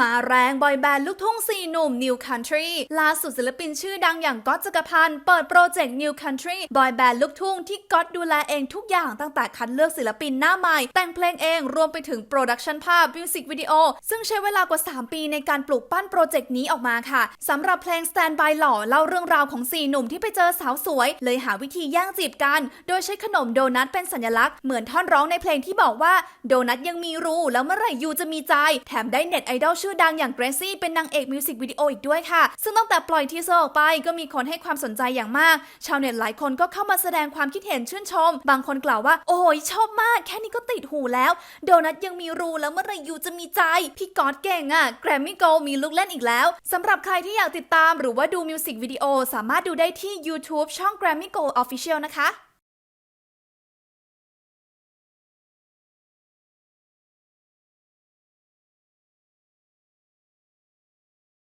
มาแรงบอยแบนด์ลูกทุ่งสี่หนุ่ม New Country ล่าสุดศิลปินชื่อดังอย่างก๊อตจักรพันธ์เปิดโปรเจกต์ New Country บอยแบนด์ลูกทุ่งที่ก๊อตดูแลเองทุกอย่างตั้งแต่คัดเลือกศิลปินหน้าใหม่ แต่งเพลงเองรวมไปถึงโปรดักชันภาพมิวสิกวิดีโอซึ่งใช้เวลากว่า 3 ปีในการปลูกปั้นโปรเจกต์นี้ออกมาค่ะสำหรับเพลง Stand by หล่อเล่าเรื่องราวของสี่หนุ่มที่ไปเจอสาวสวย เลยหาวิธีแย่งจีบกัน โดยใช้ขนมโดนัทเป็นสัญลักษณ์เหมือนท่อนร้องในเพลงที่บอกว่าโดนัทยังมีรูแล้วเมื่อไหร่ยูจะมีใจ แถมได้เน็ตไอดอลชื่อดังอย่างเกรซี่เป็นนางเอกมิวสิกวิดีโออีกด้วยค่ะ ซึ่งตั้งแต่ปล่อยทีเซอร์ออกไปก็มีคนให้ความสนใจอย่างมาก ชาวเน็ตหลายคนก็เข้ามาแสดงความคิดเห็นชื่นชม บางคนกล่าวว่า โอ้ยชอบมาก แค่นี้ก็ติดหูแล้ว โดนัทยังมีรูแล้วเมื่อไรยูจะมีใจ พี่ก๊อตเก่งอะแกรมมี่โกมีลูกเล่นอีกแล้วสำหรับใครที่อยากติดตามหรือว่าดูมิวสิกวิดีโอสามารถดูได้ที่ YouTube ช่อง Grammy Go Official นะคะ